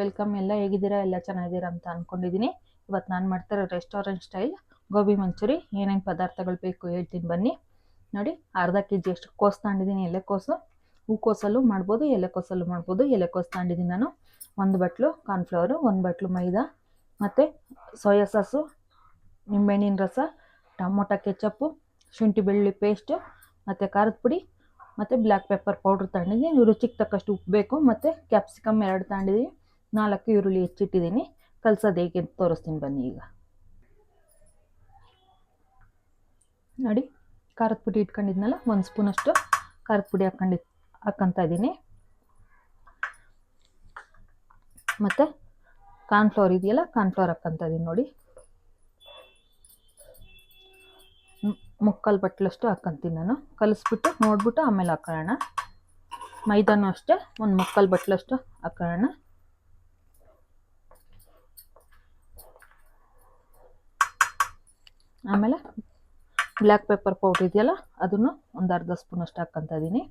Welcome ಎಲ್ಲ ಹೇಗಿದ್ದೀರಾ? ಎಲ್ಲ ಚೆನ್ನಾಗಿದ್ದೀರಾ ಅಂತ ಅಂದ್ಕೊಂಡಿದ್ದೀನಿ ಇವತ್ತು ನಾನು ಮಾಡ್ತಿರೋ ರೆಸ್ಟೋರೆಂಟ್ ಸ್ಟೈಲ್ ಗೋಬಿ ಮಂಚೂರಿ, ಏನೇನು ಪದಾರ್ಥಗಳು ಬೇಕು ಹೇಳ್ತೀನಿ ಬನ್ನಿ. ನೋಡಿ, ಅರ್ಧ ಕೆ ಜಿ ಅಷ್ಟು ಕೋಸು ತಗೊಂಡಿದ್ದೀನಿ. ಎಲೆಕೋಸು ಹೂಕೋಸಲ್ಲೂ ಮಾಡ್ಬೋದು ಎಲೆಕೋಸಲ್ಲೂ ಮಾಡ್ಬೋದು. ಎಲೆಕೋಸು ತಗೊಂಡಿದ್ದೀನಿ ನಾನು. ಒಂದು ಬಟ್ಲು ಕಾರ್ನ್ಫ್ಲವರು ಒಂದು ಬಟ್ಲು ಮೈದಾ, ಮತ್ತು ಸೋಯಾ ಸಾಸು ನಿಂಬೆಹಣ್ಣಿನ ರಸ, ಟೊಮೊಟೊ ಕೆಚಪ್ಪು ಶುಂಠಿ ಬೆಳ್ಳುಳ್ಳಿ ಪೇಸ್ಟು ಮತ್ತು ಖಾರದ ಪುಡಿ, ಮತ್ತು ಬ್ಲ್ಯಾಕ್ ಪೆಪ್ಪರ್ ಪೌಡ್ರ್ ತಗೊಂಡಿದ್ದೀನಿ. ರುಚಿಗೆ ತಕ್ಕಷ್ಟು ಉಪ್ಪು ಬೇಕು, ಮತ್ತು ಕ್ಯಾಪ್ಸಿಕಮ್ ಎರಡು ತಗೊಂಡಿದ್ದೀನಿ. ನಾಲ್ಕು ಈರುಳ್ಳಿ ಹೆಚ್ಚಿಟ್ಟಿದ್ದೀನಿ. ಕಲ್ಸೋದು ಹೇಗೆ ಅಂತ ತೋರಿಸ್ತೀನಿ ಬನ್ನಿ ಈಗ. ನೋಡಿ, ಖಾರದ ಪುಡಿ ಇಟ್ಕೊಂಡಿದ್ನಲ್ಲ, ಒಂದು ಸ್ಪೂನಷ್ಟು ಖಾರದ ಪುಡಿ ಹಾಕ್ಕೊಂಡು ಹಾಕ್ಕೊತಾ ಇದ್ದೀನಿ. ಮತ್ತು ಕಾರ್ನ್ಫ್ಲವರ್ ಇದೆಯಲ್ಲ ಕಾರ್ನ್ಫ್ಲವರ್ ಹಾಕ್ಕೊತಾ ಇದ್ದೀನಿ ನೋಡಿ. ಮುಕ್ಕಾಲು ಬಟ್ಲಷ್ಟು ಹಾಕ್ಕೊಂತೀನಿ ನಾನು. ಕಲಿಸ್ಬಿಟ್ಟು ನೋಡಿಬಿಟ್ಟು ಆಮೇಲೆ ಹಾಕೊಳ್ಳೋಣ. ಮೈದಾನು ಅಷ್ಟೇ, ಒಂದು ಮುಕ್ಕಾಲು ಬಟ್ಲಷ್ಟು ಹಾಕೊಳ್ಳೋಣ. ಆಮೇಲೆ ಬ್ಲ್ಯಾಕ್ ಪೆಪ್ಪರ್ ಪೌಡ್ರ್ ಇದೆಯಲ್ಲ, ಅದನ್ನು ಒಂದು ಅರ್ಧ ಸ್ಪೂನ್ ಅಷ್ಟು ಹಾಕ್ಕೊಂತ ಇದ್ದೀನಿ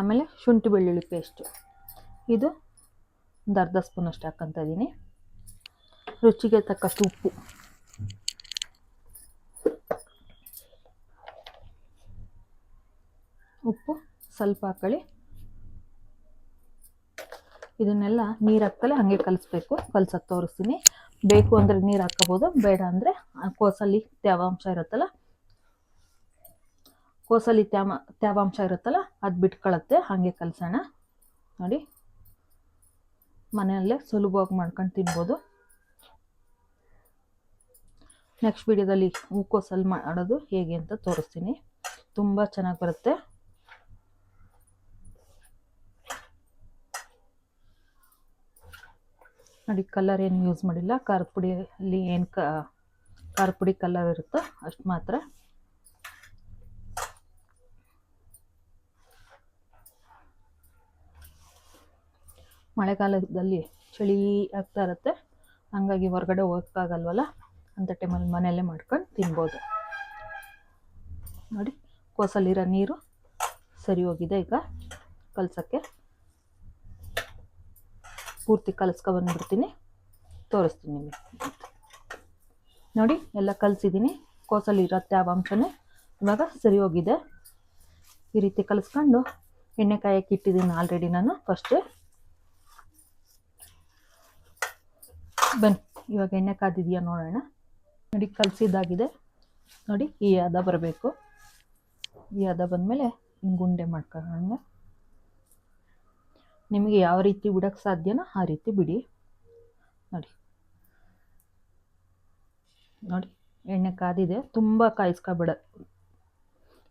ಆಮೇಲೆ ಶುಂಠಿ ಬೆಳ್ಳುಳ್ಳಿ ಪೇಸ್ಟು ಇದು ಒಂದು ಅರ್ಧ ಸ್ಪೂನ್ ಅಷ್ಟು ಹಾಕ್ಕೊಂತ ಇದ್ದೀನಿ ರುಚಿಗೆ ತಕ್ಕಷ್ಟು ಉಪ್ಪು. ಉಪ್ಪು ಸ್ವಲ್ಪ ಹಾಕೊಳ್ಳಿ. ಇದನ್ನೆಲ್ಲ ನೀರು ಹಾಕ್ತಲೇ ಹಾಗೆ ಕಲಿಸ್ಬೇಕು. ಕಲ್ಸಕ್ಕೆ ತೋರಿಸ್ತೀನಿ. ಬೇಕು ಅಂದರೆ ನೀರು ಹಾಕ್ಕೋಬೋದು ಬೇಡ ಅಂದರೆ ಕೋಸಲ್ಲಿ ತೇವಾಂಶ ಇರುತ್ತಲ್ಲ? ಕೋಸಲ್ಲಿ ತ್ಯಾಮ ತೇವಾಂಶ ಇರುತ್ತಲ್ಲ, ಅದು ಬಿಟ್ಕೊಳ್ಳುತ್ತೆ ಹಾಗೆ ಕಲಸೋಣ. ನೋಡಿ. ಮನೆಯಲ್ಲೇ ಸುಲಭವಾಗಿ ಮಾಡ್ಕೊಂಡು ತಿನ್ಬೋದು. ನೆಕ್ಸ್ಟ್ ವಿಡಿಯೋದಲ್ಲಿ ಹೂಕೋಸಲ್ಲಿ ಮಾಡೋದು ಹೇಗೆ ಅಂತ ತೋರಿಸ್ತೀನಿ. ತುಂಬ ಚೆನ್ನಾಗಿ ಬರುತ್ತೆ. ನೋಡಿ ಕಲರ್ ಏನು ಯೂಸ್ ಮಾಡಿಲ್ಲ. ಖಾರದ ಪುಡಿಯಲ್ಲಿ ಏನು ಕ ಖಾರದ ಪುಡಿ ಕಲರ್ ಇರುತ್ತೋ ಅಷ್ಟು ಮಾತ್ರ. ಮಳೆಗಾಲದಲ್ಲಿ ಚಳಿ ಆಗ್ತಾ ಇರುತ್ತೆ. ಹಂಗಾಗಿ ಹೊರಗಡೆ ಹೋಗೋಕ್ಕಾಗಲ್ವಲ್ಲ? ಅಂಥ ಟೈಮಲ್ಲಿ ಮನೆಯಲ್ಲೇ ಮಾಡ್ಕೊಂಡು ತಿನ್ಬೋದು. ನೋಡಿ ಕೋಸಲ್ಲಿರೋ ನೀರು ಸರಿ ಹೋಗಿದೆ ಈಗ. ಕಲ್ಸೋಕ್ಕೆ. ಪೂರ್ತಿ ಕಲಿಸ್ಕೊಬಂದ್ಬಿಡ್ತೀನಿ ತೋರಿಸ್ತೀನಿ ನಿಮಗೆ. ನೋಡಿ, ಎಲ್ಲ ಕಲಿಸಿದ್ದೀನಿ ಕೋಸಲ್ಲಿರೋ ತ್ಯಾವಾಂಶನೇ ಇವಾಗ ಸರಿ ಹೋಗಿದೆ. ಈ ರೀತಿ ಕಲಿಸ್ಕೊಂಡು ಎಣ್ಣೆ ಕಾಯಕ್ಕೆ ಇಟ್ಟಿದ್ದೀನಿ ಆಲ್ರೆಡಿ ನಾನು. ಫಸ್ಟೇ ಬನ್ನಿ, ಇವಾಗ ಎಣ್ಣೆ ಕಾದಿದೆಯಾ ನೋಡೋಣ. ನೋಡಿ, ಕಲಸಿದ್ದಾಗಿದೆ. ನೋಡಿ, ಈ ಹದ ಬರಬೇಕು. ಈ ಹದ ಬಂದಮೇಲೆ ಹಿಂಗೆ ಮಾಡ್ಕೊಳ್ಳೋಣ. ನಿಮಗೆ ಯಾವ ರೀತಿ ಬಿಡೋಕ್ಕೆ ಸಾಧ್ಯನೋ ಆ ರೀತಿ ಬಿಡಿ. ನೋಡಿ. ನೋಡಿ, ಎಣ್ಣೆ ಕಾದಿದೆ. ತುಂಬ ಕಾಯಿಸ್ಕೊಬೇಡ.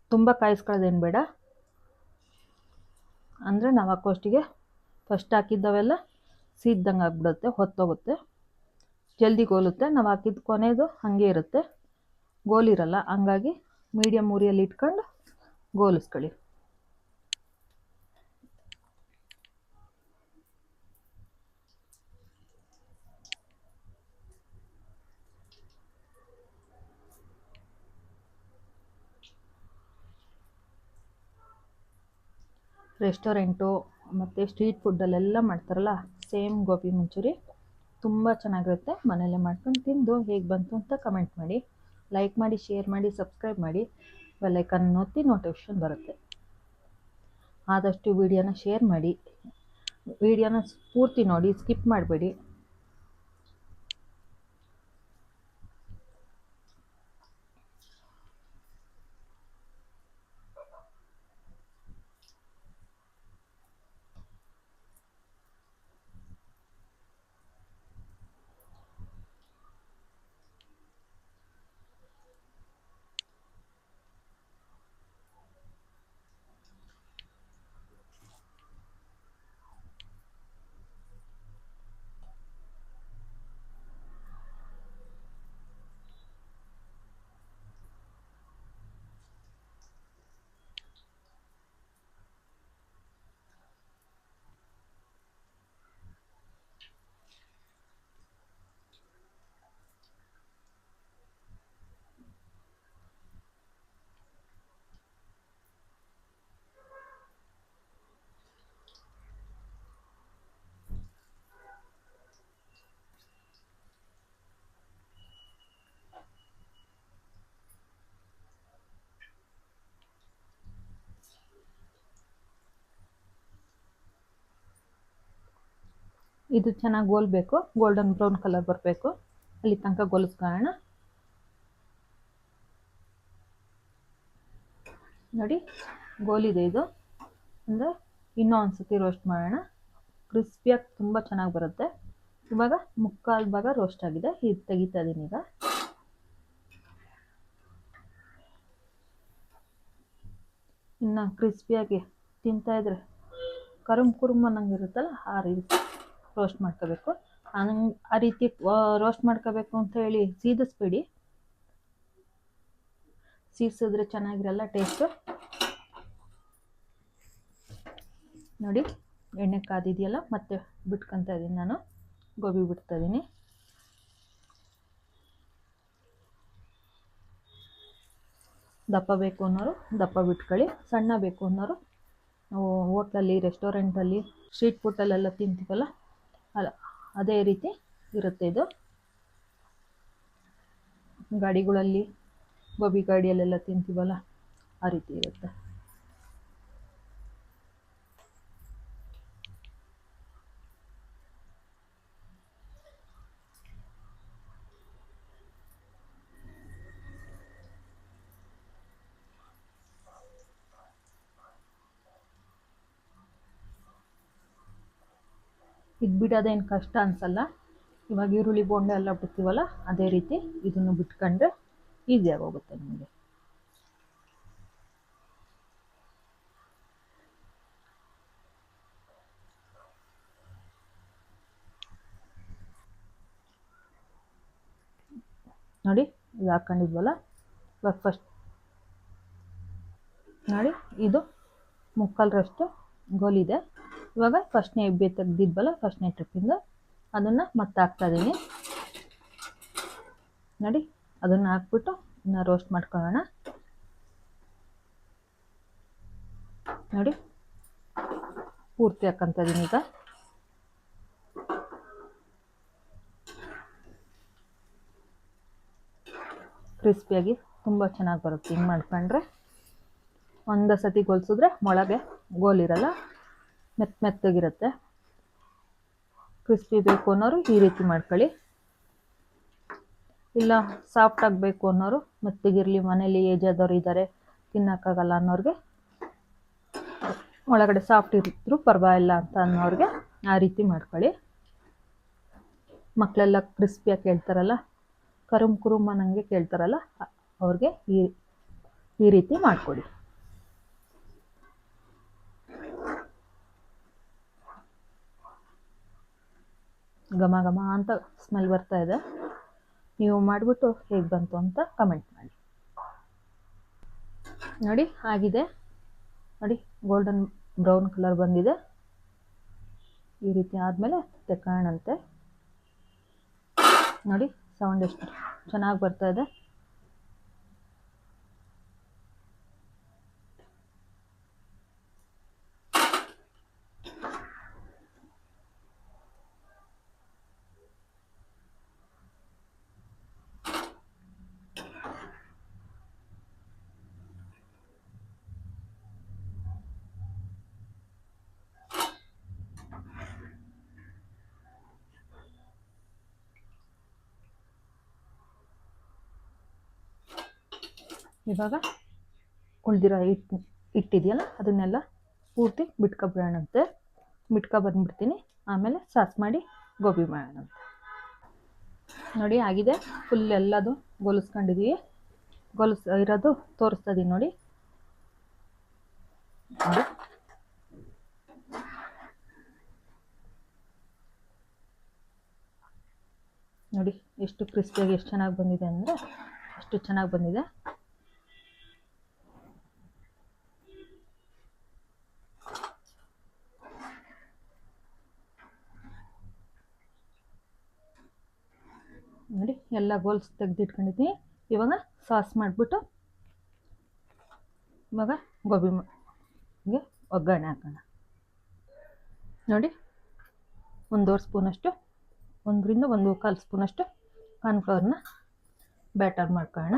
ತುಂಬ ಕಾಯಿಸ್ಕೊಳ್ಳೋದೇನು ಬೇಡ. ಅಂದರೆ ನಾವು ಹಾಕೋಷ್ಟಿಗೆ ಫಸ್ಟ್ ಹಾಕಿದ್ದವೆಲ್ಲ ಸೀದ್ದಂಗೆ ಆಗಿಬಿಡುತ್ತೆ, ಹೊತ್ತೋಗುತ್ತೆ. ಜಲ್ದಿ ಗೋಲುತ್ತೆ. ನಾವು ಹಾಕಿದ ಕೊನೆಯದು ಹಾಗೆ ಇರುತ್ತೆ. ಗೋಲಿರಲ್ಲ. ಹಂಗಾಗಿ ಮೀಡಿಯಮ್ ಉರಿಯಲ್ಲಿ ಇಟ್ಕೊಂಡು ಗೋಲಿಸ್ಕೊಳ್ಳಿ. ರೆಸ್ಟೋರೆಂಟು ಮತ್ತು ಸ್ಟ್ರೀಟ್ ಫುಡ್ಡಲ್ಲೆಲ್ಲ ಮಾಡ್ತಾರಲ್ಲ, ಸೇಮ್ ಗೋಬಿ ಮಂಚೂರಿ. ತುಂಬ ಚೆನ್ನಾಗಿರುತ್ತೆ. ಮನೆಯಲ್ಲೇ ಮಾಡ್ಕೊಂಡು ತಿಂದು ಹೇಗೆ ಬಂತು ಅಂತ ಕಮೆಂಟ್ ಮಾಡಿ. ಲೈಕ್ ಮಾಡಿ ಶೇರ್ ಮಾಡಿ ಸಬ್ಸ್ಕ್ರೈಬ್ ಮಾಡಿ. ಬೆಲ್ಲೈಕನ್ ಒತ್ತಿ ನೋಟಿಫಿಕೇಷನ್ ಬರುತ್ತೆ. ಆದಷ್ಟು ವೀಡಿಯೋನ ಶೇರ್ ಮಾಡಿ. ವೀಡಿಯೋನ ಪೂರ್ತಿ ನೋಡಿ ಸ್ಕಿಪ್ ಮಾಡಬೇಡಿ. ಇದು ಚೆನ್ನಾಗಿ ಗೋಲ್ಬೇಕು. ಗೋಲ್ಡನ್ ಬ್ರೌನ್ ಕಲರ್ ಬರಬೇಕು. ಅಲ್ಲಿ ತನಕ ಗೋಲಿಸ್ಕೊಳ್ಳೋಣ. ನೋಡಿ, ಗೋಲಿದೆ ಇದು. ಅಂದರೆ ಇನ್ನೂ ಒಂದು ಸತಿ ರೋಸ್ಟ್ ಮಾಡೋಣ ಕ್ರಿಸ್ಪಿಯಾಗಿ ತುಂಬ ಚೆನ್ನಾಗಿ ಬರುತ್ತೆ. ಇವಾಗ ಮುಕ್ಕಾಲು ಭಾಗ ರೋಸ್ಟ್ ಆಗಿದೆ. ಇದು ತೆಗಿತಾ ಇದ್ದೀನಿ ಈಗ. ಇನ್ನು ಕ್ರಿಸ್ಪಿಯಾಗಿ ತಿಂತಾ ಇದ್ರೆ ಕರುಮ್ ಕುರುಮ್ ಅನ್ನಂಗೆ ಇರುತ್ತಲ್ಲ ಆ ರೀತಿ. ರೋಸ್ಟ್ ಮಾಡ್ಕೋಬೇಕು. ಹಂಗೆ ಆ ರೀತಿ ರೋಸ್ಟ್ ಮಾಡ್ಕೋಬೇಕು ಅಂತ ಹೇಳಿ ಸೀದಿಸ್ಬೇಡಿ. ಸೀದಿಸಿದ್ರೆ ಚೆನ್ನಾಗಿರಲ್ಲ ಟೇಸ್ಟು ನೋಡಿ, ಎಣ್ಣೆ ಕಾದಿದೆಯಲ್ಲ, ಮತ್ತೆ ಬಿಟ್ಕೊತ ಇದ್ದೀನಿ ನಾನು. ಗೋಬಿ ಬಿಡ್ತಾ ಇದ್ದೀನಿ ದಪ್ಪ ಬೇಕು ಅನ್ನೋರು ದಪ್ಪ ಬಿಟ್ಕೊಳ್ಳಿ. ಸಣ್ಣ ಬೇಕು ಅನ್ನೋರು, ನಾವು ಹೋಟ್ಲಲ್ಲಿ ರೆಸ್ಟೋರೆಂಟಲ್ಲಿ ಸ್ಟ್ರೀಟ್ ಫುಡ್ಡಲ್ಲೆಲ್ಲ ತಿಂತೀವಲ್ಲ ಅಲ್ಲ ಅದೇ ರೀತಿ ಇರುತ್ತೆ ಇದು. ಗಾಡಿಗಳಲ್ಲಿ ಗೋಬಿ ಗಾಡಿಯಲ್ಲೆಲ್ಲ ತಿಂತೀವಲ್ಲ ಆ ರೀತಿ ಇರುತ್ತೆ. ಇದು ಬಿಡೋದೇನು ಕಷ್ಟ ಅನಿಸಲ್ಲ. ಇವಾಗ ಈರುಳ್ಳಿ ಬೋಂಡೆ ಎಲ್ಲ ಬಿಡ್ತೀವಲ್ಲ ಅದೇ ರೀತಿ ಇದನ್ನು ಬಿಟ್ಕೊಂಡ್ರೆ ಈಸಿಯಾಗಿ ಹೋಗುತ್ತೆ ನಿಮಗೆ. ನೋಡಿ, ಇದು ಹಾಕೊಂಡಿದ್ವಲ್ಲ ಇವಾಗ ಫಸ್ಟ್ ನೋಡಿ, ಇದು ಮುಕ್ಕಾಲರಷ್ಟು ಗೋಲಿದೆ. ಇವಾಗ ಫಸ್ಟ್ನೇ ಎಬ್ಬೆ ತೆಗ್ದಿದ್ವಲ್ಲ ಫಸ್ಟ್ನೇ ಟ್ರಿಪ್ಪಿಂದು ಅದನ್ನು ಮತ್ತೆ ಹಾಕ್ತಾಯಿದ್ದೀನಿ ನೋಡಿ, ಅದನ್ನು ಹಾಕ್ಬಿಟ್ಟು ಇನ್ನು ರೋಸ್ಟ್ ಮಾಡ್ಕೊಳ್ಳೋಣ. ನೋಡಿ, ಪೂರ್ತಿ ಹಾಕಂತ ಇದೀನಿ ಈಗ. ಕ್ರಿಸ್ಪಿಯಾಗಿ ತುಂಬ ಚೆನ್ನಾಗಿ ಬರುತ್ತೆ. ಹಿಂಗೆ ಮಾಡ್ಕೊಂಡ್ರೆ ಒಂದು ಸತಿ ಗೊಲ್ಸಿದ್ರೆ ಮೊಳಗೆ ಗೋಲಿರಲ್ಲ ಮೆತ್ತ ಮೆತ್ತಗಿರುತ್ತೆ. ಕ್ರಿಸ್ಪಿ ಬೇಕು ಅನ್ನೋರು ಈ ರೀತಿ ಮಾಡ್ಕೊಳ್ಳಿ. ಇಲ್ಲ ಸಾಫ್ಟ್ ಆಗಬೇಕು ಅನ್ನೋರು ಮೆತ್ತಗಿರಲಿ, ಮನೇಲಿ ಏಜ್ ಆದವ್ರು ಇದ್ದಾರೆ ತಿನ್ನೋಕ್ಕಾಗಲ್ಲ ಅನ್ನೋರಿಗೆ ಒಳಗಡೆ ಸಾಫ್ಟ್ ಇರಿದ್ರು ಪರವಾಗಿಲ್ಲ ಅಂತ ಅನ್ನೋರಿಗೆ ಆ ರೀತಿ ಮಾಡ್ಕೊಳ್ಳಿ. ಮಕ್ಕಳೆಲ್ಲ ಕ್ರಿಸ್ಪಿಯಾಗಿ ಕೇಳ್ತಾರಲ್ಲ, ಕರುಮ್ ಕುರುಮ್ ಅನ್ನಂಗೆ ಕೇಳ್ತಾರಲ್ಲ, ಅವ್ರಿಗೆ ಈ ಈ ರೀತಿ ಮಾಡಿಕೊಡಿ. ಘಮ ಘಮ ಅಂತ ಸ್ಮೆಲ್ ಬರ್ತಾ ಇದೆ. ನೀವು ಮಾಡಿಬಿಟ್ಟು ಹೇಗೆ ಬಂತು ಅಂತ ಕಮೆಂಟ್ ಮಾಡಿ. ನೋಡಿ, ಆಗಿದೆ. ನೋಡಿ ಗೋಲ್ಡನ್ ಬ್ರೌನ್ ಕಲರ್ ಬಂದಿದೆ. ಈ ರೀತಿ ಆದಮೇಲೆ ತೆಕ್ಕೊಳ್ಳೋಣಂತೆ. ನೋಡಿ ಸೌಂಡ್ ಎಷ್ಟು ಚೆನ್ನಾಗಿ ಬರ್ತಾ ಇದೆ. ಇವಾಗ ಉಳಿದಿರೋ ಹಿಟ್ಟು ಹಿಟ್ಟಿದೆಯಲ್ಲ, ಅದನ್ನೆಲ್ಲ ಪೂರ್ತಿ ಬಿಟ್ಕೊಬಿಡೋಣಂತೆ ಬಿಟ್ಕೊ ಬಂದ್ಬಿಡ್ತೀನಿ. ಆಮೇಲೆ ಸಾಸ್ ಮಾಡಿ ಗೋಬಿ ಮಾಡೋಣಂತೆ ನೋಡಿ, ಆಗಿದೆ. ಫುಲ್ ಎಲ್ಲದು ಗೊಲಿಸ್ಕೊಂಡಿದ್ದೀವಿ ಗೊಲಿಸ್, ಇರೋದು ತೋರಿಸ್ತದೀವಿ ನೋಡಿ. ನೋಡಿ. ಎಷ್ಟು ಕ್ರಿಸ್ಪಿಯಾಗಿ ಎಷ್ಟು ಚೆನ್ನಾಗಿ ಬಂದಿದೆ ಅಂದರೆ, ಅಷ್ಟು ಚೆನ್ನಾಗಿ ಬಂದಿದೆ. ನೋಡಿ, ಎಲ್ಲ ಗೋಲ್ಸ್ ತೆಗೆದಿಟ್ಕೊಂಡಿದ್ದೀನಿ ಇವಾಗ ಸಾಸ್ ಮಾಡಿಬಿಟ್ಟು ಇವಾಗ ಗೋಬಿ ಗೆ ಒಗ್ಗರಣೆ ಹಾಕೋಣ. ನೋಡಿ, ಒಂದೂವರೆ ಸ್ಪೂನಷ್ಟು, ಒಂದರಿಂದ ಒಂದು ಕಾಲು ಸ್ಪೂನಷ್ಟು ಕಾರ್ನ್ಫ್ಲವರ್ನ ಬ್ಯಾಟರ್ ಮಾಡ್ಕೊಳ್ಳೋಣ.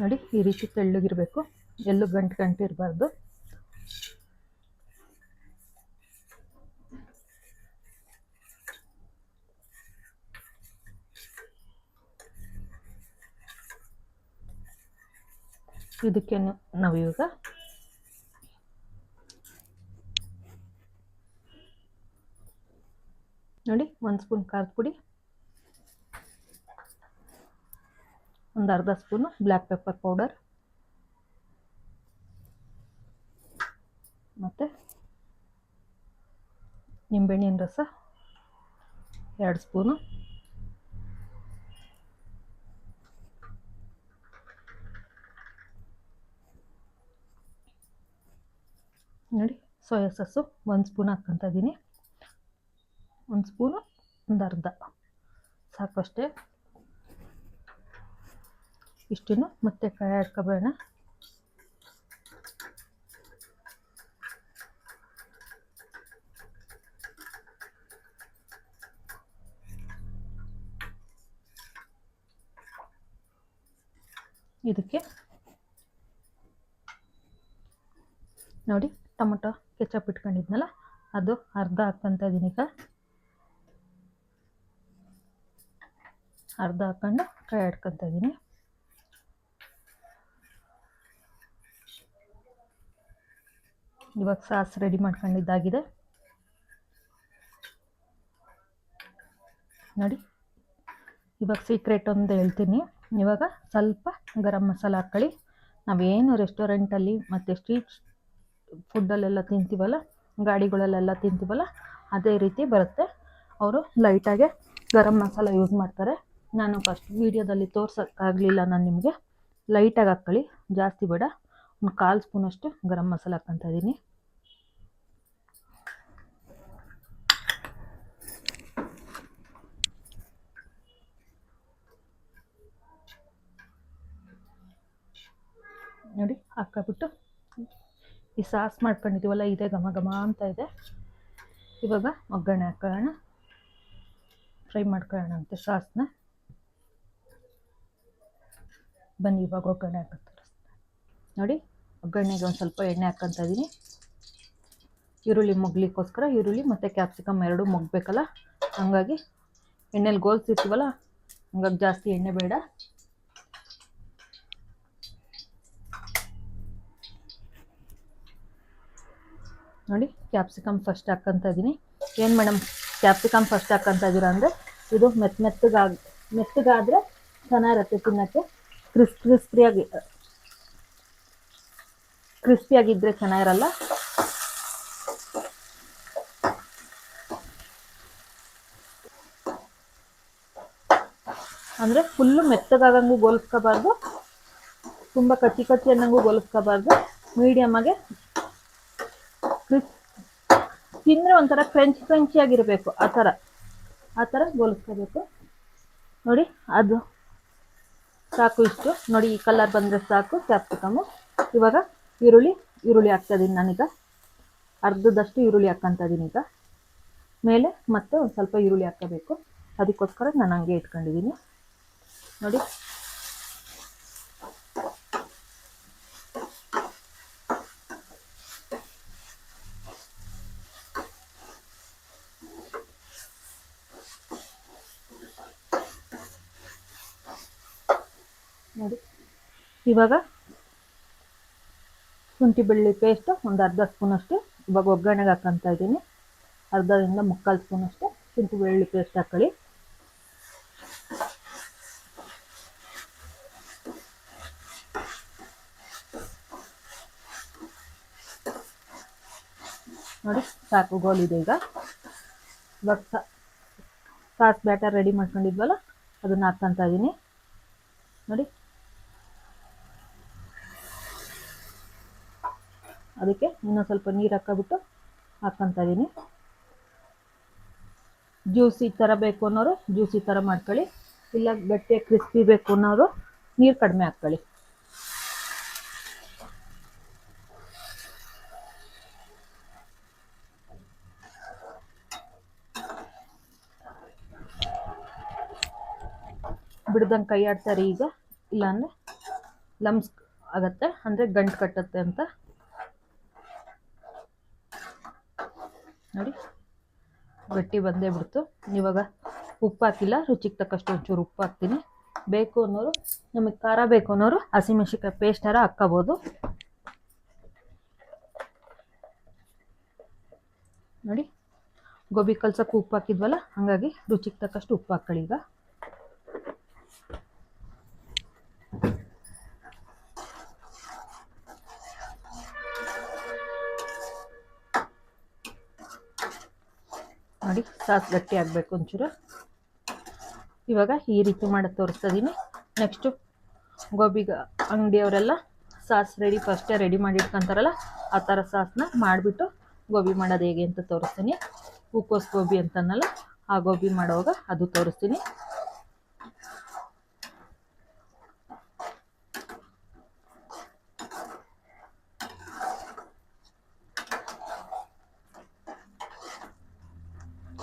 ನೋಡಿ, ಈ ರೀತಿ ತೆಳ್ಳಗಿರಬೇಕು. ಎಲ್ಲೂ ಗಂಟು ಗಂಟು ಇರಬಾರ್ದು. ಇದಕ್ಕೆ ನಾವು ಇವಾಗ ನೋಡಿ, ಒಂದು ಸ್ಪೂನ್ ಖಾರದ ಪುಡಿ, ಒಂದು ಅರ್ಧ ಸ್ಪೂನು ಬ್ಲ್ಯಾಕ್ ಪೆಪ್ಪರ್ ಪೌಡರ್. ಮತ್ತು? ನಿಂಬೆಹಣ್ಣಿನ ರಸ, ಎರಡು ಸ್ಪೂನು. ನೋಡಿ, ಸೋಯಾ ಸಾಸು ಒಂದು ಸ್ಪೂನ್ ಹಾಕ್ಕೊತ ಇದ್ದೀನಿ ಒಂದು ಸ್ಪೂನು ಒಂದು ಅರ್ಧ. ಸಾಕಷ್ಟೇ. ಇಷ್ಟನ್ನು ಮತ್ತೆ ಕಾಯಿ ಆಡ್ಕೊಬೇಡ ಇದಕ್ಕೆ ನೋಡಿ ಟೊಮೊಟೊ ಕೆಚಪ್ ಇಟ್ಕೊಂಡಿದ್ನಲ್ಲ, ಅದು ಅರ್ಧ ಹಾಕ್ಕೊಂತ ಇದ್ದೀನಿ ಈಗ. ಅರ್ಧ ಹಾಕ್ಕೊಂಡು ಕೈ ಆಡ್ಕೊತ ಇದ್ದೀನಿ ಇವಾಗ ಸಾಸ್ ರೆಡಿ ಮಾಡ್ಕೊಂಡಿದ್ದಾಗಿದೆ. ನೋಡಿ, ಇವಾಗ ಸೀಕ್ರೆಟ್ ಒಂದು ಹೇಳ್ತೀನಿ. ಇವಾಗ ಸ್ವಲ್ಪ ಗರಂ ಮಸಾಲ ಹಾಕ್ಕೊಳ್ಳಿ. ನಾವೇನು ರೆಸ್ಟೋರೆಂಟಲ್ಲಿ ಮತ್ತು ಸ್ಟ್ರೀಟ್ ಫುಡ್ಡಲ್ಲೆಲ್ಲ ತಿಂತೀವಲ್ಲ, ಗಾಡಿಗಳಲ್ಲೆಲ್ಲ ತಿಂತೀವಲ್ಲ, ಅದೇ ರೀತಿ ಬರುತ್ತೆ. ಅವರು ಲೈಟಾಗೆ ಗರಂ ಮಸಾಲ ಯೂಸ್ ಮಾಡ್ತಾರೆ. ನಾನು ಫಸ್ಟ್ ವೀಡಿಯೋದಲ್ಲಿ ತೋರ್ಸೋಕ್ಕಾಗಲಿಲ್ಲ ನಾನು ನಿಮಗೆ. ಲೈಟಾಗಿ ಹಾಕ್ಕೊಳ್ಳಿ, ಜಾಸ್ತಿ ಬೇಡ. ಒಂದು ಕಾಲು ಸ್ಪೂನಷ್ಟು ಗರಂ ಮಸಾಲ ಹಾಕ್ಕೊತ ಇದ್ದೀನಿ. ನೋಡಿ ಹಾಕ್ಕೊಬಿಟ್ಟು ಈ ಸಾಸ್ ಮಾಡ್ಕೊಂಡಿದ್ದೀವಲ್ಲ, ಇದೆ ಘಮ ಘಮ ಅಂತ ಇದೆ. ಇವಾಗ ಒಗ್ಗರಣೆ ಹಾಕೋಣ ಫ್ರೈ ಮಾಡ್ಕೊಳ್ಳೋಣ ಅಂತ ಸಾಸ್ನ. ಬನ್ನಿ, ಇವಾಗ ಒಗ್ಗರಣೆ ಹಾಕೋ ನೋಡಿ, ಒಗ್ಗರಣೆಗೆ ಒಂದು ಸ್ವಲ್ಪ ಎಣ್ಣೆ ಹಾಕ್ಕೊತ ಇದ್ದೀನಿ ಈರುಳ್ಳಿ ಮುಗ್ಲಿಕ್ಕೋಸ್ಕರ ಈರುಳ್ಳಿ ಮತ್ತು ಕ್ಯಾಪ್ಸಿಕಮ್ ಎರಡು ಮುಗ್ಬೇಕಲ್ಲ? ಹಂಗಾಗಿ ಎಣ್ಣೆಲಿ ಗೋಲ್ಸಿರ್ತೀವಲ್ಲ ಹಂಗಾಗಿ ಜಾಸ್ತಿ ಎಣ್ಣೆ ಬೇಡ. ನೋಡಿ ಕ್ಯಾಪ್ಸಿಕಮ್ ಫಸ್ಟ್ ಹಾಕ್ಕೊಂತ ಇದ್ದೀನಿ ಏನು ಮೇಡಮ್ ಕ್ಯಾಪ್ಸಿಕಮ್ ಫಸ್ಟ್ ಹಾಕ್ಕೊಂತ ಇದ್ದೀರಾ ಅಂದರೆ, ಇದು ಮೆತ್ತ ಮೆತ್ತಗಾಗ, ಮೆತ್ತಗಾದರೆ ಚೆನ್ನಾಗಿರುತ್ತೆ ತಿನ್ನೋಕ್ಕೆ. ಕ್ರಿಸ್, ಕ್ರಿಸ್ಪಿಯಾಗಿ ಕ್ರಿಸ್ಪಿಯಾಗಿದ್ದರೆ ಚೆನ್ನಾಗಿರಲ್ಲ. ಅಂದರೆ ಫುಲ್ಲು ಮೆತ್ತಗಾಗಂಗೂ ಗೋಲಿಸ್ಕೋಬಾರ್ದು. ತುಂಬ ಕಚ್ಚಿ ಕಚ್ಚಿ ಅನ್ನಂಗೂ ಗೋಲಿಸ್ಕೋಬಾರ್ದು. ಮೀಡಿಯಮಾಗೆ ತಿಂದರೆ ಒಂಥರ ಕ್ರಂಚ್ ಕ್ರಂಚಿಯಾಗಿರಬೇಕು ಆ ಥರ. ಆ ಥರ ಗೋಲಿಸ್ಕೋಬೇಕು. ನೋಡಿ, ಅದು ಸಾಕು ಇಷ್ಟು. ನೋಡಿ, ಈ ಕಲರ್ ಬಂದರೆ ಸಾಕು ಕ್ಯಾಪ್ಸಿಕಮ್ಮು ಇವಾಗ ಈರುಳ್ಳಿ ಈರುಳ್ಳಿ ಹಾಕ್ತಾಯಿದ್ದೀನಿ ನಾನೀಗ. ಅರ್ಧದಷ್ಟು ಈರುಳ್ಳಿ ಹಾಕಂತ ಇದ್ದೀನಿ ಈಗ. ಮೇಲೆ ಮತ್ತೆ ಒಂದು ಸ್ವಲ್ಪ ಈರುಳ್ಳಿ ಹಾಕಬೇಕು ಅದಕ್ಕೋಸ್ಕರ ನಾನು ಹಂಗೆ ಇಟ್ಕೊಂಡಿದ್ದೀನಿ ನೋಡಿ. ನೋಡಿ. ಇವಾಗ ಶುಂಠಿ ಬೆಳ್ಳಿ ಪೇಸ್ಟ್ ಒಂದು ಅರ್ಧ ಸ್ಪೂನಷ್ಟು ಇವಾಗ ಒಗ್ಗರಣೆಗೆ ಹಾಕ್ಕೊತ ಇದ್ದೀನಿ. ಅರ್ಧದಿಂದ ಮುಕ್ಕಾಲು ಸ್ಪೂನಷ್ಟು ಶುಂಠಿ, ಬೆಳ್ಳುಳ್ಳಿ ಪೇಸ್ಟ್ ಹಾಕೊಳ್ಳಿ. ನೋಡಿ, ಸಾಕು ಗೋಲಿದೆ ಈಗ. ಇವಾಗ ಸಾಸ್ ಬ್ಯಾಟರ್ ರೆಡಿ ಮಾಡ್ಕೊಂಡಿದ್ವಲ್ಲ, ಅದನ್ನು ಹಾಕ್ತಾ ಇದ್ದೀನಿ. ನೋಡಿ. ಅದಕ್ಕೆ ಇನ್ನೊಂದು ಸ್ವಲ್ಪ ನೀರು ಹಾಕೋಬಿಟ್ಟು ಹಾಕ್ಕೊತ ಇದ್ದೀನಿ ಜ್ಯೂಸಿ ಥರ ಬೇಕು ಅನ್ನೋರು ಜ್ಯೂಸಿ ಥರ ಮಾಡ್ಕೊಳ್ಳಿ. ಇಲ್ಲ ಗಟ್ಟಿಯಾಗಿ ಕ್ರಿಸ್ಪಿ ಬೇಕು ಅನ್ನೋರು ನೀರು ಕಡಿಮೆ ಹಾಕ್ಕೊಳ್ಳಿ. ಬಿಡ್ದಂಗೆ ಕೈ ಆಡ್ತಾರೆ ಈಗ. ಇಲ್ಲಾಂದರೆ ಲಮ್ಸ್ ಆಗತ್ತೆ. ಅಂದರೆ ಗಂಟು ಕಟ್ಟುತ್ತೆ ಅಂತ. ನೋಡಿ. ಗಟ್ಟಿ ಬಂದೇ ಬಿಡ್ತು. ಇವಾಗ ಉಪ್ಪು ಹಾಕಿಲ್ಲ. ರುಚಿಗೆ ತಕ್ಕಷ್ಟು ಒಂಚೂರು ಉಪ್ಪು ಹಾಕ್ತೀನಿ. ಬೇಕು ಅನ್ನೋರು, ನಮಗೆ ಖಾರ ಬೇಕು ಅನ್ನೋರು ಹಸಿಮೆಣ್ಸಿಕಾಯಿ ಪೇಸ್ಟಾರ ಹಾಕ್ಕೋಬೋದು. ನೋಡಿ. ಗೋಬಿ ಕಲ್ಸಕ್ಕೆ ಉಪ್ಪು ಹಾಕಿದ್ವಲ್ಲ, ಹಾಗಾಗಿ ರುಚಿಗೆ ತಕ್ಕಷ್ಟು ಉಪ್ಪು ಹಾಕ್ಕೊಳ್ಳಿ ಈಗ. ನೋಡಿ ಸಾಸ್ ಗಟ್ಟಿ ಆಗಬೇಕು ಒಂಚೂರು. ಇವಾಗ ಈ ರೀತಿ ಮಾಡಿ ತೋರಿಸ್ತಿದ್ದೀನಿ ನೆಕ್ಸ್ಟು ಗೋಬಿಗ ಅಂಗಡಿಯವರೆಲ್ಲ ಸಾಸ್ ರೆಡಿ ಫಸ್ಟೇ ರೆಡಿ ಮಾಡಿ ಇಟ್ಕೊಂತಾರಲ್ಲ ಆ ಥರ ಸಾಸ್ನ ಮಾಡಿಬಿಟ್ಟು ಗೋಬಿ ಮಾಡೋದು ಹೇಗೆ ಅಂತ ತೋರಿಸ್ತೀನಿ. ಹೂಕೋಸ್ ಗೋಬಿ ಅಂತನಲ್ಲ, ಆ ಗೋಬಿ ಮಾಡೋವಾಗ ಅದು ತೋರಿಸ್ತೀನಿ.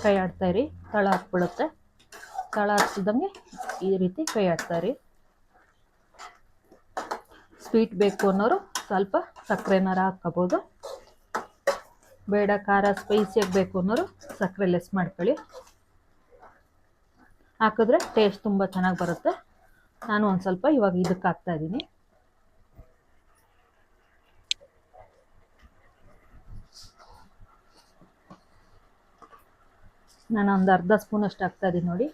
ಕೈ ಆಡ್ತಾ ಇರಿ. ತಳ ಹಾಕ್ಬಿಡುತ್ತೆ. ತಳ ಹಾಕ್ಸಿದಂಗೆ ಈ ರೀತಿ ಕೈ ಆಡ್ತಾ ಇರಿ. ಸ್ವೀಟ್ ಬೇಕು ಅನ್ನೋರು ಸ್ವಲ್ಪ ಸಕ್ಕರೆನಾರ ಹಾಕ್ಕೋಬೋದು. ಬೇಡ, ಖಾರ ಸ್ಪೈಸಿಯಾಗಿ ಬೇಕು ಅನ್ನೋರು ಸಕ್ಕರೆ ಲೆಸ್ ಮಾಡ್ಕೊಳ್ಳಿ. ಹಾಕಿದ್ರೆ ಟೇಸ್ಟ್ ತುಂಬ ಚೆನ್ನಾಗಿ ಬರುತ್ತೆ. ನಾನು ಒಂದು ಸ್ವಲ್ಪ ಇವಾಗ ಇದಕ್ಕೆ ಹಾಕ್ತಾ ಇದ್ದೀನಿ. ನಾನು ಒಂದು ಅರ್ಧ ಸ್ಪೂನ್ ಅಷ್ಟು ಹಾಕ್ತಾ ಇದ್ದೀನಿ ನೋಡಿ.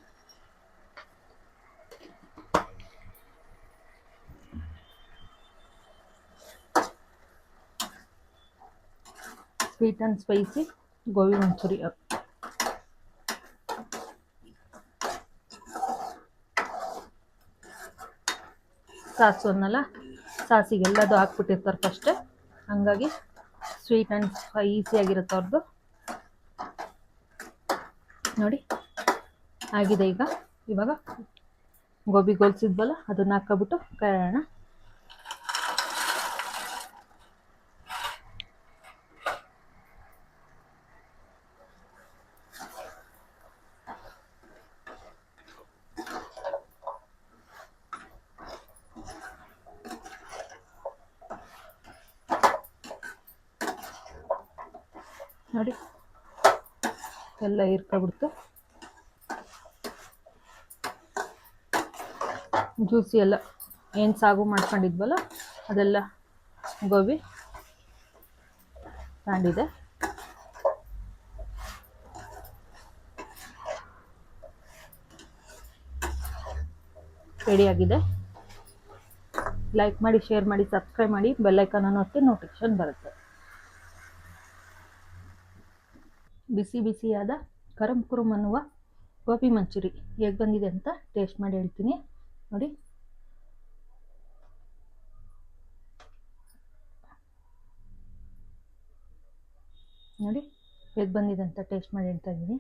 Sweet and spicy gobi manchuri. Sauce ಅನ್ನಲ್ಲ ಸಾಸಿಗೆಲ್ಲದು ಹಾಕ್ಬಿಟ್ಟಿರ್ತಾರೆ ಫಸ್ಟೇ ಹಂಗಾಗಿ ಸ್ವೀಟ್ ಆ್ಯಂಡ್ ಸ್ಪೈಸಿಯಾಗಿರುತ್ತೆ ಅವ್ರದ್ದು ನೋಡಿ. ಆಗಿದೆ ಈಗ. ಇವಾಗ ಗೋಬಿ ಗೋಲ್ಸಿದ್ವಲ್ಲ ಅದನ್ನ ಹಾಕ್ಕೊಬಿಟ್ಟು ಕಾಯೋಣ ನೋಡಿ ಎಲ್ಲ ಇರ್ಕೊಬಿಡ್ತು. ಜ್ಯೂಸಿ ಎಲ್ಲ ಏನು ಸಾಗು ಮಾಡ್ಕೊಂಡಿದ್ವಲ್ಲ, ಅದೆಲ್ಲ ಗೋಬಿ ತಾಂಡಿದೆ ರೆಡಿಯಾಗಿದೆ. ಲೈಕ್ ಮಾಡಿ ಶೇರ್ ಮಾಡಿ ಸಬ್ಸ್ಕ್ರೈಬ್ ಮಾಡಿ ಬೆಲ್ಲೈಕನನ್ನು ಒತ್ತಿ ನೋಟಿಫಿಕೇಶನ್ ಬರುತ್ತೆ. ಬಿಸಿ ಬಿಸಿಯಾದ ಕರಮ್ ಕುರುಮ್ ಅನ್ನುವ ಗೋಬಿ ಮಂಚೂರಿ ಹೇಗೆ ಬಂದಿದೆ ಅಂತ ಟೇಸ್ಟ್ ಮಾಡಿ ಹೇಳ್ತೀನಿ. ನೋಡಿ. ನೋಡಿ ಹೇಗೆ ಬಂದಿದೆ ಅಂತ ಟೇಸ್ಟ್ ಮಾಡಿ ಹೇಳ್ತಾ ಇದ್ದೀನಿ.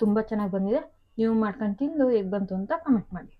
ತುಂಬ ಚೆನ್ನಾಗಿ ಬಂದಿದೆ. ನೀವು ಮಾಡ್ಕೊಂಡು ತಿಂದು ಹೇಗೆ ಬಂತು ಅಂತ ಕಮೆಂಟ್ ಮಾಡಿ.